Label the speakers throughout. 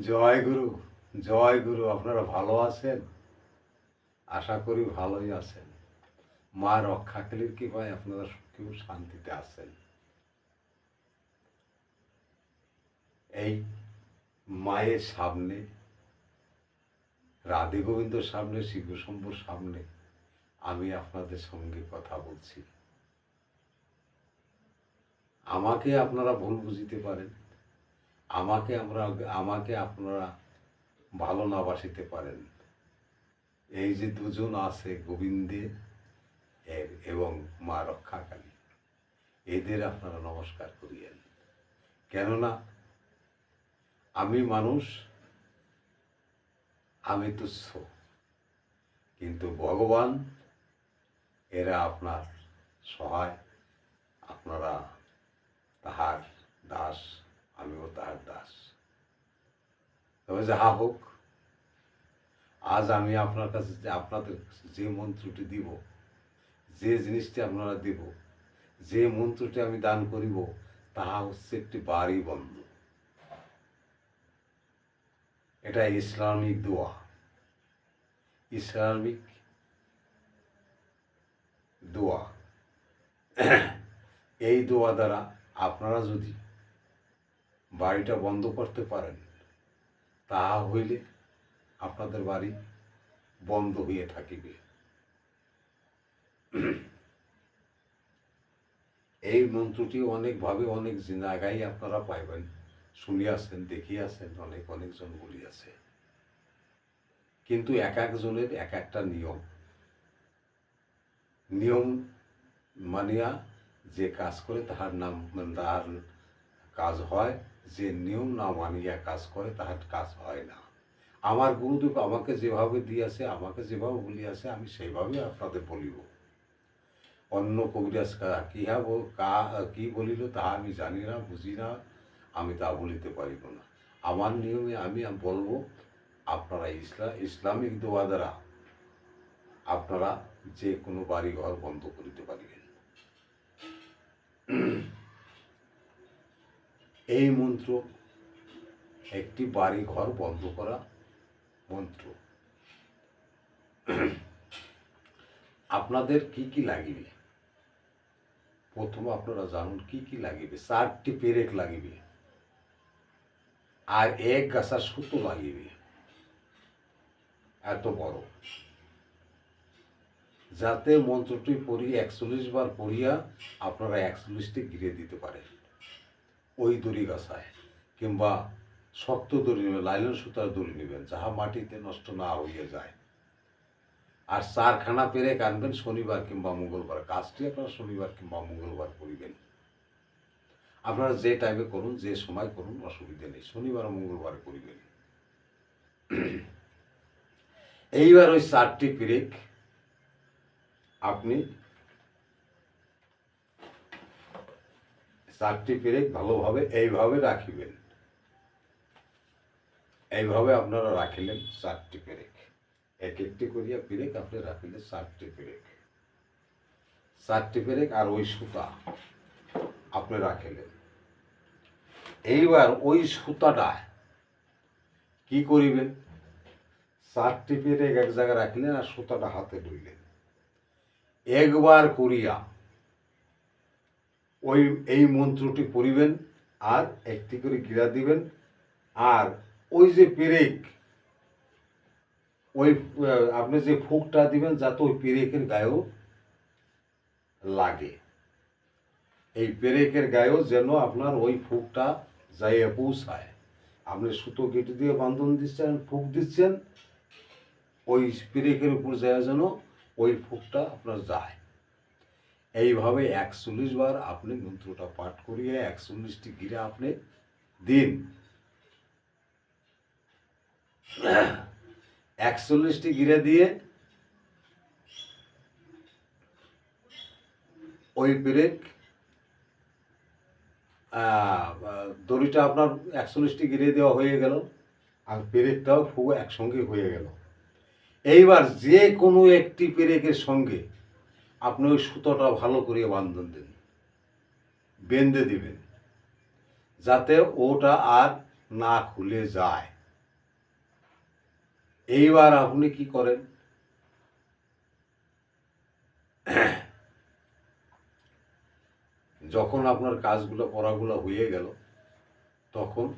Speaker 1: জয় গুরু জয় গুরু, আপনারা ভালো আছেন? আশা করি ভালোই আছেন। মা রক্ষাকালীর কৃপায় আপনারা সুখেও শান্তিতে আছেন। এই মায়ের সামনে, রাধে গোবিন্দর সামনে শিবশম্ভুর সামনে আমি আপনাদের সঙ্গে কথা বলছি। আমাকে আপনারা ভুল বুঝিতে পারেন। আমাকে আমরা, আমাকে আপনারা ভালো না বাসিতে পারেন। এই যে দুজন আছে গোবিন্দে এবং মা রক্ষাকালী, এদের আপনারা নমস্কার করিয়েন। কেননা আমি মানুষ, আমি তুচ্ছ, কিন্তু ভগবান, এরা আপনার সহায়, আপনারা তাহার দাস। আমিও তার দাস। তবে যাহা হোক, আজ আমি আপনার কাছে যে আপনাদের যে মন্ত্রটি দিব, যে জিনিসটি আপনারা দিব, যে মন্ত্রটি আমি দান করিব, তাহা হচ্ছে একটি বাড়ি বন্ধ। এটা ইসলামিক দোয়া। ইসলামিক দোয়া। এই দোয়া দ্বারা আপনারা যদি বাড়িটা বন্ধ করতে পারেন তাহা হইলে আপনাদের বাড়ি বন্ধ হয়ে থাকিবে। এই মন্ত্রটি অনেকভাবে অনেক জায়গায় আপনারা পাইবেন, শুনিয়াছেন, দেখিয়াছেন, অনেক অনেকজন বলিয়াছে। কিন্তু এক একজনের এক একটা নিয়ম। নিয়ম মানিয়া যে কাজ করে তাহার নাম, তাহার কাজ হয় যে নিয়ম না মানিয়া কাজ করে, তাহার কাজ হয় না। আমার গুরুদেব আমাকে যেভাবে দিয়েছে, আমাকে যেভাবে বলিয়াছে, আমি সেইভাবে আপনাদের বলিব। অন্য কবিরাজ কা- কি হব কা বলিল তাহা আমি জানি না, বুঝি না, আমি তা বলিতে পারিব না। আমার নিয়মে আমি বলব, আপনারা ইসলাম ইসলামিক দোয়া দ্বারা আপনারা যে কোনো বাড়ি ঘর বন্ধ করিতে পারিবেন। এই মন্ত্র, একটি বাড়ি ঘর বন্ধ করা মন্ত্র। আপনাদের কি কি লাগিবে? প্রথম আপনারা জানুন কি কি লাগিবে, চারটি পেরেক লাগিবে, আর এক গাছা সুতো লাগিবে। এত বড়। যাতে মন্ত্রটি পড়ি একচল্লিশ বার পড়িয়া আপনারা একচল্লিশটি ঘিরে দিতে পারেন। ওই দড়ি গাছায় কিংবা শক্ত দড়ি নেবেন লাইলন সুতার দড়ি নেবেন, যাহা মাটিতে নষ্ট না হইয়া যায়। আর চারখানা পেরে আনবেন শনিবার কিংবা মঙ্গলবার কাজটি আপনারা শনিবার কিংবা মঙ্গলবার করিবেন আপনারা যে টাইমে করুন, যে সময় করুন, অসুবিধে নেই, শনিবার মঙ্গলবার করিবেন এইবার ওই চারটি পেরেক আপনি চারটি পেরেক ভালোভাবে এইভাবে রাখিবেন। এইভাবে আপনারা রাখিলেন চারটি পেরেক। এক একটি করিয়া পেরেক আপনি রাখিলেন চারটি পেরেক। চারটি পেরেক আর ওই সুতা আপনি রাখিলেন। এইবার ওই সুতাটা কি করিবেন? চারটি পেরেক এক জায়গায় রাখলেন আর সুতাটা হাতে ধরলেন। একবার করিয়া ওই, এই মন্ত্রটি পড়িবেন আর একটি করে গিরা দিবেন। আর ওই যে পেরেক, ওই আপনি যে ফুকটা দিবেন, যাতে ওই পেরেকের গায়েও লাগে। এই পেরেকের গায়েও যেন আপনার ওই ফুকটা যাইয়ে পৌঁছায়। আপনি সুতো কেটে দিয়ে বান্ধন দিচ্ছেন, ফুক দিচ্ছেন, ওই পেরেকের উপর যায় যেন ওই ফুকটা আপনার যায়। এইভাবে একচল্লিশ বার আপনি মন্ত্রটা পাঠ করিয়ে একচল্লিশটি গিরা আপনি দিন। একচল্লিশটি গিরা দিয়ে ওই ব্রেক দড়িটা আপনার একচল্লিশটি গিরে দেওয়া হয়ে গেল আর পেরেকটাও খুব একসঙ্গে হয়ে গেল। এইবার যে কোনো একটি পেরেকের সঙ্গে আপনি ওই সুতোটা ভালো করে বান্ধন দিন। বেঁধে দিবেন। যাতে ওটা আর না খুলে যায়। এইবার আপনি কি করেন? যখন আপনার কাজগুলো, পড়াগুলো হয়ে গেল, তখন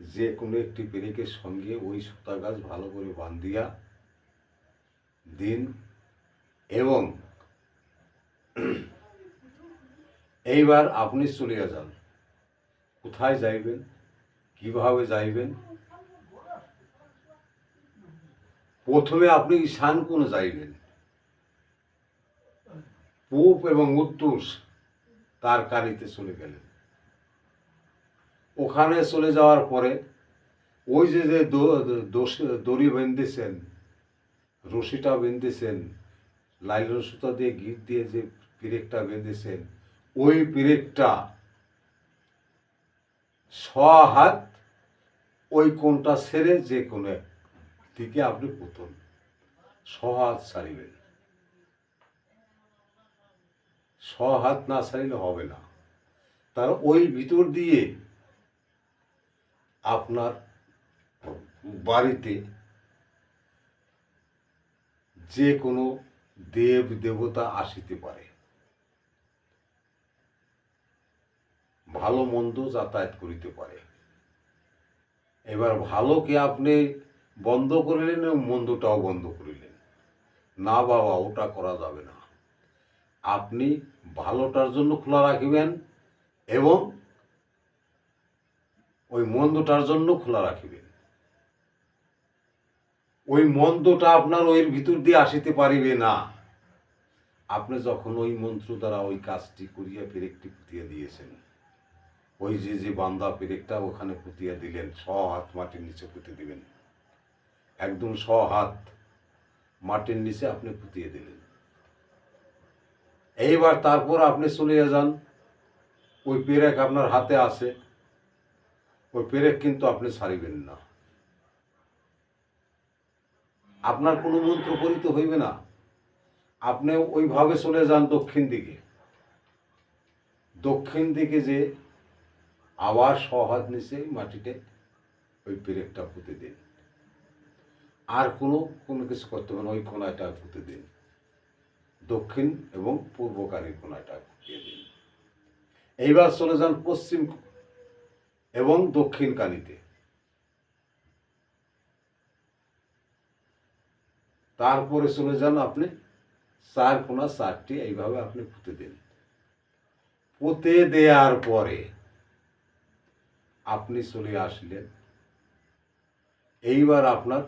Speaker 1: যে কোনো একটি পেরেকের সঙ্গে ওই সুতা গাছ ভালো করে বান্ধিয়া দিন এবং এইবার আপনি চলে যান। কোথায় যাইবেন? কীভাবে যাইবেন? প্রথমে আপনি ঈশান কোণে যাইবেন। পূব এবং উত্তর তার কানিতে চলে গেলেন। ওখানে চলে যাওয়ার পরে ওই যে যে দড়ি বেঁধেছেন, রশিটা বেঁধেছেন লাইলন সুতা দিয়ে গিট দিয়ে যে পিরেকটা বেঁধেছেন। ওই পিরেকটা ছ হাত ওই কোনটা ছেড়ে যে কোনো দিকে আপনি পুতুন হাত ছাড়িবেন হাত না ছাড়িলে হবে না। তার ওই ভিতর দিয়ে আপনার বাড়িতে যে কোনো দেব দেবতা আসিতে পারে। ভালো মন্দ যাতায়াত করিতে পারে। এবার ভালোকে আপনি বন্ধ করিলেন এবং মন্দটাও বন্ধ করিলেন। না বাবা, ওটা করা যাবে না। আপনি ভালোটার জন্য খোলা রাখিবেন এবং ওই মন্দটার জন্য খোলা রাখিবেন। ওই মন্দটা আপনার ওই ভিতর দিয়ে আসিতে পারিবে না। আপনি যখন ওই মন্ত্র দ্বারা ওই কাজটি করিয়া পেরেকটি পুঁতিয়া দিয়েছেন। ওই যে যে বান্দা পেরেকটা ওখানে পুঁতিয়া দিলেন ছ হাত মাটির নিচে পুঁতে দিবেন। একদম ছ হাত মাটির নিচে আপনি পুঁতিয়ে দিলেন। এইবার তারপর আপনি চলে যান, ওই পেরেক আপনার হাতে আছে, ওই পেরেক কিন্তু আপনি ছাড়িবেন না। আপনার কোনো মন্ত্র পরিত হইবে না। আপনি ওইভাবে চলে যান দক্ষিণ দিকে। দক্ষিণ দিকে যে আবার সহাত নিচে মাটিতে ওই পেরেকটা পুঁতে দিন। আর কোনো কোনো কিছু করতে হবে না, ওই কোনাটা পুঁতে দিন। দক্ষিণ এবং পূর্বকারী কোনাটা পুঁতিয়ে দিন। এইবার চলে যান পশ্চিম এবং দক্ষিণ কানিতে তারপরে চলে যান আপনি চার কোনা চারটি, এইভাবে আপনি পুঁতে দিন। পুঁতে দেওয়ার পরে আপনি চলে আসলেন। এইবার আপনার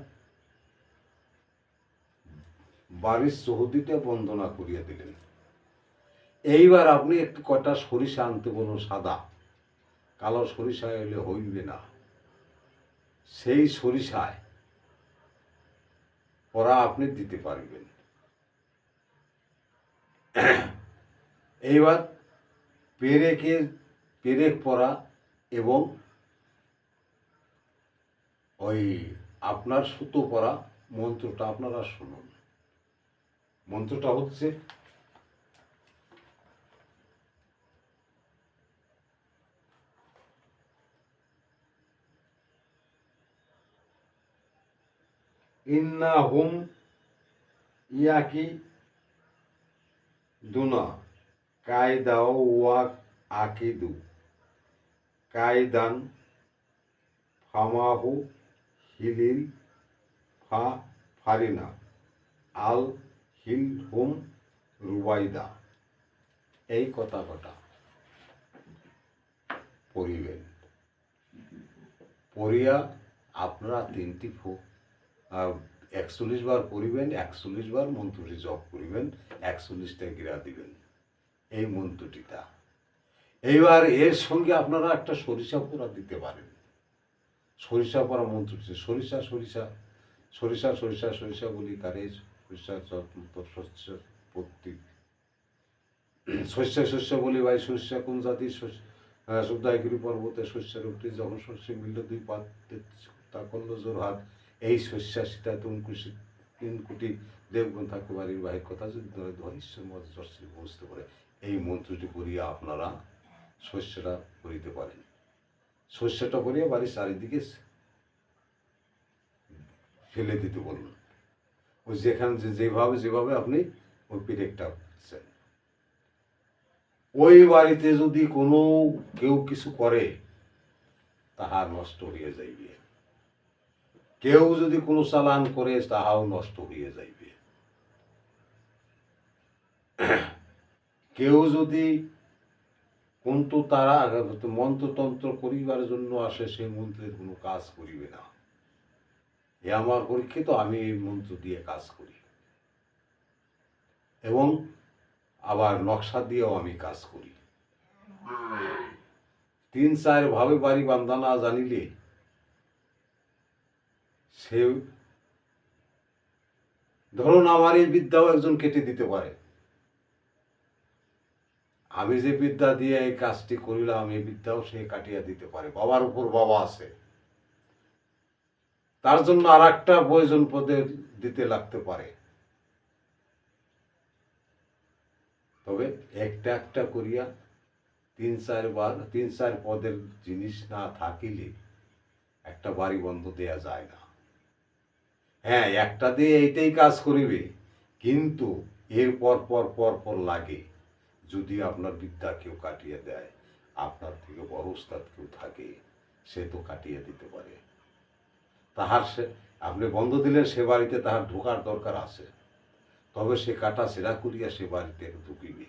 Speaker 1: বাড়ির চৌহদিটা বন্দনা করিয়া দিলেন। এইবার আপনি একটু কটা সরিষা আনতে বলুন সাদা। কালো সরিষা এলে হইবে না। সেই সরিষায় ওরা আপনি দিতে পারবেন। এইবার পেরেকের পেরেক পরা এবং ওই আপনার সুতো পরা মন্ত্রটা আপনারা শুনুন। মন্ত্রটা হচ্ছে, ইন্না হুম ইয়াকি দুনা, কায়দাও ওয়াক আকিদু, কায়দান ফামাহু হিলিল ফা ফারিনা, আল হিল হুম রুবাইদা। এই কথা কটা। পড়িবেন। পড়িয়া আপনারা তিনটি ফু একচল্লিশ বার পড়িবেন, একচল্লিশ বার মন্ত্রটি জপ করিবেন একচল্লিশটা গিরা দিবেন। এই মন্ত্রটিটা। এইবার এর সঙ্গে আপনারা একটা সরিষা পোড়া দিতে পারেন। সরিষা পরা মন্ত্রটি সরিষা সরিষা সরিষা সরিষা সরিষা বলি কারে সরিষা শস্য প্রত্যেক শস্য শস্য বলি ভাই শস্য কোন জাতির সুদায়গিরি পর্বতে শস্যের উঠে যখন শস্য মিলল দুই পাত তা করল জোর হাত। এই শস্যা সীতা তুমকুশি তিন কোটি দেবগুণ থাকে বাড়ির বাহির কথা যদি ধরে ধর, ঈশ্বর মধ্যে বুঝতে পারে। এই মন্ত্রটি করিয়া আপনারা শস্যটা করিতে পারেন। শস্যটা করিয়া বাড়ির চারিদিকে ফেলে দিতে বলুন। ওই যেখানে যেভাবে যেভাবে আপনি ওই পিরেকটা ওই বাড়িতে যদি কোনো কেউ কিছু করে, তাহা নষ্ট হয়ে যাইবে। কেউ যদি কোনো চালান করে, তাহাও নষ্ট হয়ে যাইবে। কেউ যদি কিন্তু তারা, মন্ত্রতন্ত্র করিবার জন্য আসে সেই মন্ত্রের কোনো কাজ করিবে না। এ আমার পরীক্ষিত আমি এই মন্ত্র দিয়ে কাজ করি। এবং আবার নকশা দিয়েও আমি কাজ করি। তিন চার ভাবে বাড়ি বান্ধা না জানিলে সে ধরুন আমার এই বিদ্যাও একজন কেটে দিতে পারে। আমি যে বিদ্যা দিয়ে এই কাজটি করিলাম, এই বিদ্যাও সে কাটিয়ে দিতে পারে। বাবার উপর বাবা আছে। তার জন্য আর একটা প্রয়োজন পদে দিতে লাগতে পারে। তবে একটা একটা করিয়া তিন চার বার, তিন চার পদের জিনিস না থাকিলে একটা বাড়ি বন্ধ দেয়া যায় না। হ্যাঁ একটা দিয়ে এইটাই কাজ করিবে, কিন্তু এর পর পর পর পর লাগে। যদি আপনার বিদ্যা কেউ কাটিয়ে দেয়, আপনার থেকে বড় উস্তাদ কেউ থাকে, সে তো কাটিয়ে দিতে পারে। তাহার সে, আপনি বন্ধ দিলেন, সে বাড়িতে তাহার ঢোকার দরকার আছে। তবে সে কাটা সেরা করিয়া সে বাড়িতে ঢুকিবে।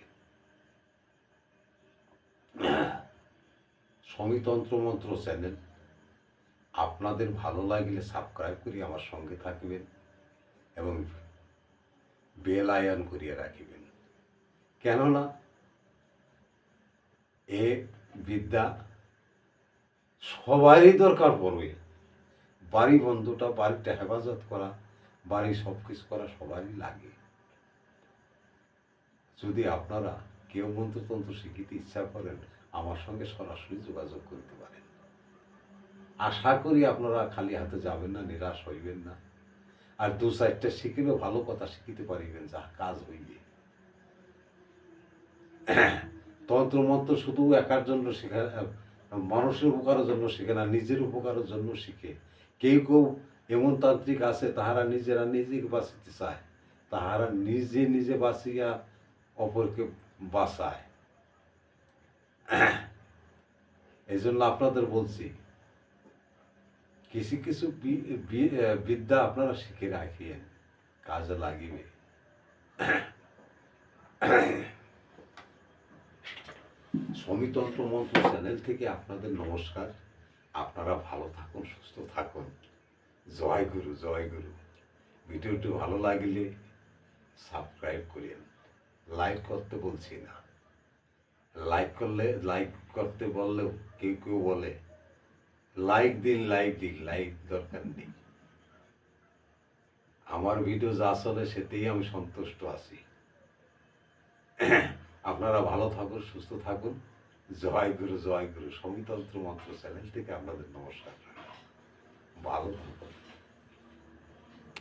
Speaker 1: সমিতন্ত্র মন্ত্র চ্যানেল, আপনাদের ভালো লাগলে সাবস্ক্রাইব করি আমার সঙ্গে থাকবেন এবং বেল আয়ন করিয়া রাখিবেন। কেননা এ বিদ্যা সবারই দরকার পড়বে। বাড়ি বন্ধুটা বাড়িটা হেফাজত করা বাড়ি সব কিছু করা সবারই লাগে। যদি আপনারা কেউ মন্ত্রতন্ত্র শিখিতে ইচ্ছা করেন, আমার সঙ্গে সরাসরি যোগাযোগ করতে পারেন। আশা করি আপনারা খালি হাতে যাবেন না, নিরাশ হইবেন না। আর দু চারটা শিখিলেও ভালো কথা শিখিতে পারিবেন, যা কাজ হইবে। তন্ত্রমন্ত্র শুধু একার জন্য শেখা মানুষের উপকারের জন্য শিখে না, নিজের উপকারের জন্য শিখে। কেউ কেউ এমন তান্ত্রিক আছে, তাহারা নিজেরা নিজেকে বাঁচিতে চায়। তাহারা নিজে নিজে বাঁচিয়া অপরকে বাঁচায়। এই জন্য আপনাদের বলছি, কিছু কিছু বিদ্যা আপনারা শিখে রাখিয়েন, কাজে লাগিবে। সমিতন্ত্র মন্ত্র চ্যানেল থেকে আপনাদের নমস্কার। আপনারা ভালো থাকুন, সুস্থ থাকুন। জয় গুরু জয় গুরু। ভিডিওটি ভালো লাগলে সাবস্ক্রাইব করিয়েন লাইক করতে বলছি না। লাইক করলে, লাইক করতে বললেও কেউ কেউ বলে, লাইক দিন লাইক দিন, লাইক দরকার নেই। আমার ভিডিও যা চলে সেতেই আমি সন্তুষ্ট আছি। আপনারা ভালো থাকুন, সুস্থ থাকুন। জয় গুরু জয় গুরু সমিতন্ত্র মন্ত্র চ্যানেল থেকে আপনাদের নমস্কার। ভালো থাকুন।